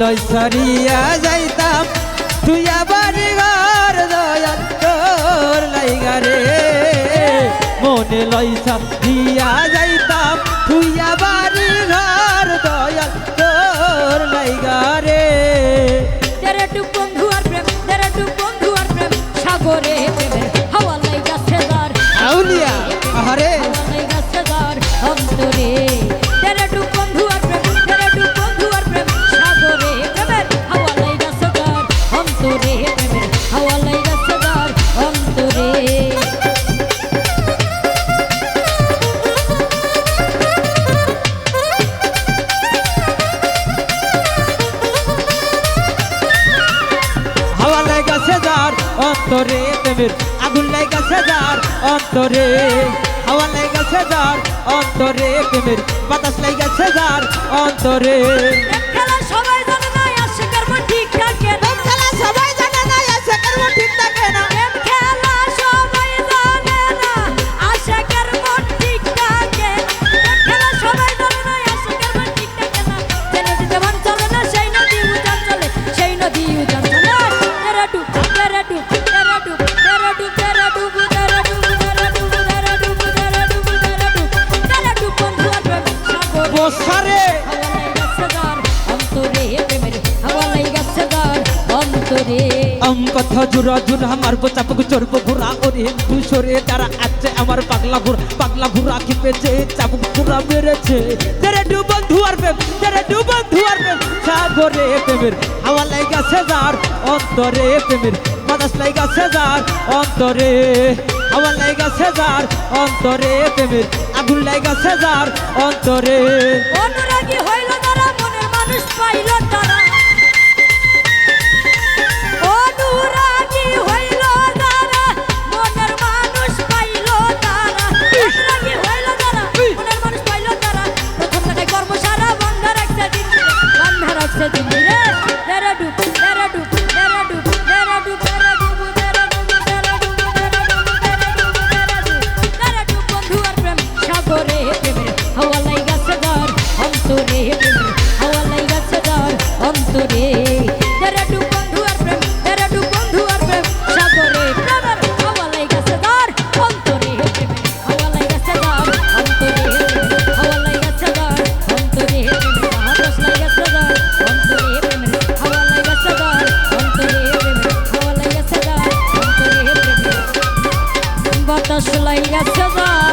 লই সারিয়া যাইতাম। তুই আবার ঘর দয়াল তোর লাইগা রে। মনে লই সারিয়া যাইতাম। তুই আবার ঘর দয়াল তোর লাইগা রে। তেরে বন্ধু আর প্রেম তেরে বন্ধু আর প্রেম সাগরে হাওয়া লাইগাছে দার আউলিয়া আহারে। প্রেমের আগুন লাগাছে যার অন্তরে হাওয়া লাগাছে যার অন্তরে প্রেমের বাতাস লাগাছে যার অন্তরে। অন্তরে আম কথা জুরা জুরা মারবো চাপক চড়বো ঘোরা ওরে দুশোরে। যারা আছে আমার পাগলা ঘোরা পাগলা ঘোরা কি পেয়েছে? চাপক ঘোরা মেরেছে। তেরে ডু বন্ধু আর তেরে ডু বন্ধু আর সাগরে প্রেমের হাওয়া লাইগা সেজার অন্তরে প্রেমের বাতাস লাইগা সেজার অন্তরে হাওয়া লাইগা সেজার অন্তরে প্রেমের আগুন লাইগা সেজার অন্তরে। অনুরাগী হইল তারা মনের মানুষ পাইল লাশ লইয়াছে যায়